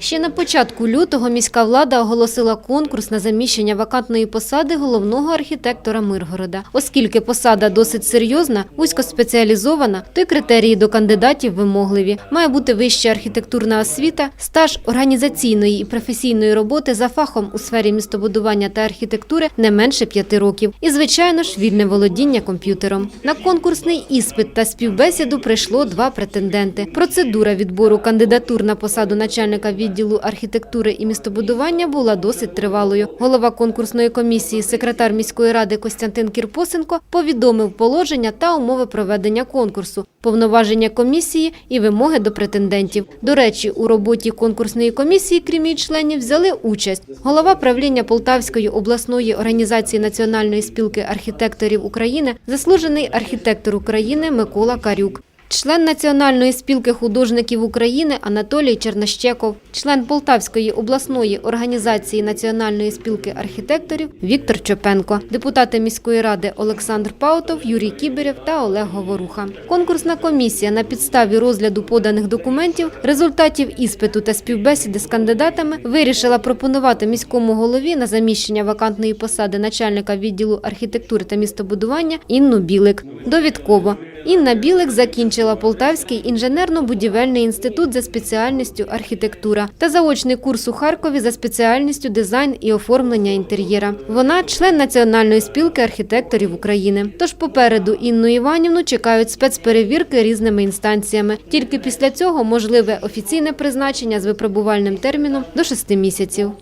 Ще на початку лютого міська влада оголосила конкурс на заміщення вакантної посади головного архітектора Миргорода. Оскільки посада досить серйозна, вузькоспеціалізована, то й критерії до кандидатів вимогливі. Має бути вища архітектурна освіта, стаж організаційної і професійної роботи за фахом у сфері містобудування та архітектури не менше п'яти років. І, звичайно ж, вільне володіння комп'ютером. На конкурсний іспит та співбесіду прийшло два претенденти. Процедура відбору кандидатур на посаду начальника відділу архітектури і містобудування була досить тривалою. Голова конкурсної комісії, секретар міської ради Костянтин Кірпосенко повідомив положення та умови проведення конкурсу, повноваження комісії і вимоги до претендентів. До речі, у роботі конкурсної комісії, крім її членів, взяли участь голова правління Полтавської обласної організації Національної спілки архітекторів України, заслужений архітектор України Микола Карюк. Член Національної спілки художників України Анатолій Чернощеков, член Полтавської обласної організації Національної спілки архітекторів Віктор Чопенко, депутати міської ради Олександр Паутов, Юрій Кіберєв та Олег Говоруха. Конкурсна комісія на підставі розгляду поданих документів, результатів іспиту та співбесіди з кандидатами вирішила пропонувати міському голові на заміщення вакантної посади начальника відділу архітектури та містобудування Інну Білик. Довідково. Інна Білик закінчила Полтавський інженерно-будівельний інститут за спеціальністю архітектура та заочний курс у Харкові за спеціальністю дизайн і оформлення інтер'єра. Вона член Національної спілки архітекторів України. Тож попереду Інну Іванівну чекають спецперевірки різними інстанціями. Тільки після цього можливе офіційне призначення з випробувальним терміном до шести місяців.